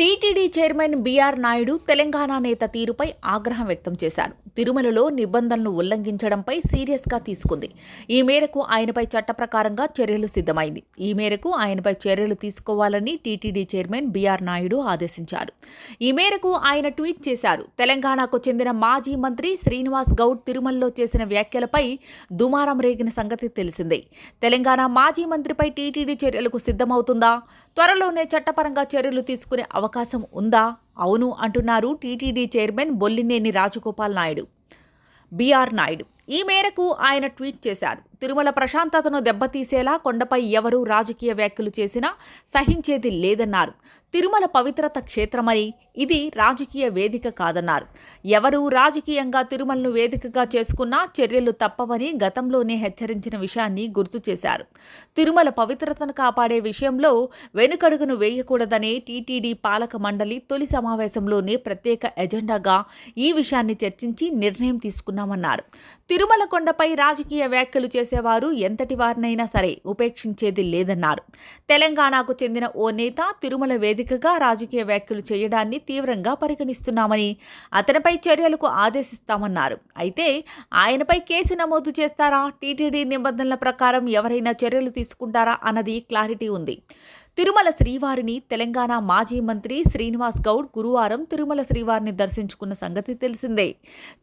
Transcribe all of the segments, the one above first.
TTD chairman BR Naidu Telangana నేత తీరుపై ఆగ్రహం వ్యక్తం చేశారు. తిరుమలలో నిబంధనలు ఉల్లంఘించడంపై సీరియస్గా తీసుకుంది. ఈ మేరకు ఆయనపై చట్ట ప్రకారంగా చర్యలు సిద్ధమైంది. ఈ మేరకు ఆయనపై చర్యలు తీసుకోవాలని టీటీడీ చైర్మన్ బీఆర్ నాయుడు ఆదేశించారు. ఈ మేరకు ఆయన ట్వీట్ చేశారు. తెలంగాణకు చెందిన మాజీ మంత్రి శ్రీనివాస్ గౌడ్ తిరుమలలో చేసిన వ్యాఖ్యలపై దుమారం రేగిన సంగతి తెలిసిందే. తెలంగాణ మాజీ మంత్రిపై టీటీడీ చర్యలకు సిద్ధమవుతుందా? త్వరలోనే చట్టపరంగా చర్యలు తీసుకునే అవకాశం అవకాశం ఉందా? అవును అంటున్నారు TTD chairman Bollineni Rajagopal Naidu. BR Naidu. ఈ మేరకు ఆయన ట్వీట్ చేశారు. తిరుమల ప్రశాంతతను దెబ్బతీసేలా కొండపై ఎవరూ రాజకీయ వ్యాఖ్యలు చేసినా సహించేది లేదన్నారు. తిరుమల పవిత్రత క్షేత్రమని ఇది రాజకీయ వేదిక కాదన్నారు. ఎవరు రాజకీయంగా తిరుమలను వేదికగా చేసుకున్నా చర్యలు తప్పవని గతంలోనే హెచ్చరించిన విషయాన్ని గుర్తు చేశారు. తిరుమల పవిత్రతను కాపాడే విషయంలో వెనుకడుగును వేయకూడదనే టీటీడీ పాలక మండలి తొలి సమావేశంలోనే ప్రత్యేక ఎజెండాగా ఈ విషయాన్ని చర్చించి నిర్ణయం తీసుకున్నామన్నారు. తిరుమల కొండపై రాజకీయ వ్యాఖ్యలు చేసేవారు ఎంతటి వారినైనా సరే ఉపేక్షించేది లేదన్నారు. తెలంగాణకు చెందిన ఓ నేత తిరుమల వేదికగా రాజకీయ వ్యాఖ్యలు చేయడాన్ని తీవ్రంగా పరిగణిస్తున్నామని అతనిపై చర్యలకు ఆదేశిస్తామన్నారు. అయితే ఆయనపై కేసు నమోదు చేస్తారా? టీటీడీ నిబంధనల ప్రకారం ఎవరైనా చర్యలు తీసుకుంటారా? అన్నది క్లారిటీ ఉంది. తిరుమల శ్రీవారిని తెలంగాణ మాజీ మంత్రి శ్రీనివాస్ గౌడ్ గురువారం తిరుమల శ్రీవారిని దర్శించుకున్న సంగతి తెలిసిందే.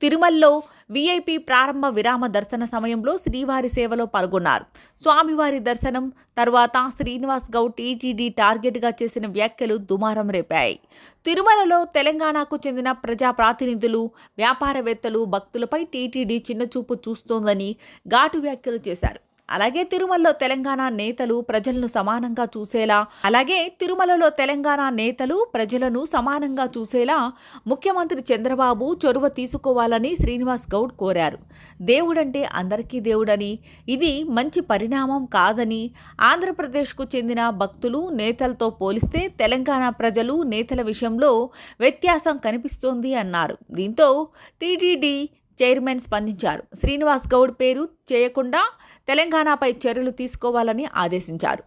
తిరుమలలో వీఐపీ ప్రారంభ విరామ దర్శన సమయంలో శ్రీవారి సేవలో పాల్గొన్నారు. స్వామివారి దర్శనం తర్వాత శ్రీనివాస్ గౌడ్ టీటీడీ టార్గెట్గా చేసిన వ్యాఖ్యలు దుమారం రేపాయి. తిరుమలలో తెలంగాణకు చెందిన ప్రజా ప్రాతినిధులు వ్యాపారవేత్తలు భక్తులపై టీటీడీ చిన్నచూపు చూస్తోందని ఘాటు వ్యాఖ్యలు చేశారు. అలాగే తిరుమలలో తెలంగాణ నేతలు ప్రజలను సమానంగా చూసేలా అలాగే తిరుమలలో తెలంగాణ నేతలు ప్రజలను సమానంగా చూసేలా ముఖ్యమంత్రి చంద్రబాబు చొరవ తీసుకోవాలని శ్రీనివాస్ గౌడ్ కోరారు. దేవుడంటే అందరికీ దేవుడని ఇది మంచి పరిణామం కాదని ఆంధ్రప్రదేశ్కు చెందిన భక్తులు నేతలతో పోలిస్తే తెలంగాణ ప్రజలు నేతల విషయంలో వ్యత్యాసం కనిపిస్తోంది అన్నారు. దీంతో టీటీడీ చైర్మన్ స్పందించారు. శ్రీనివాస్ గౌడ్ పేరు చేయకుండా తెలంగాణపై చర్యలు తీసుకోవాలని ఆదేశించారు.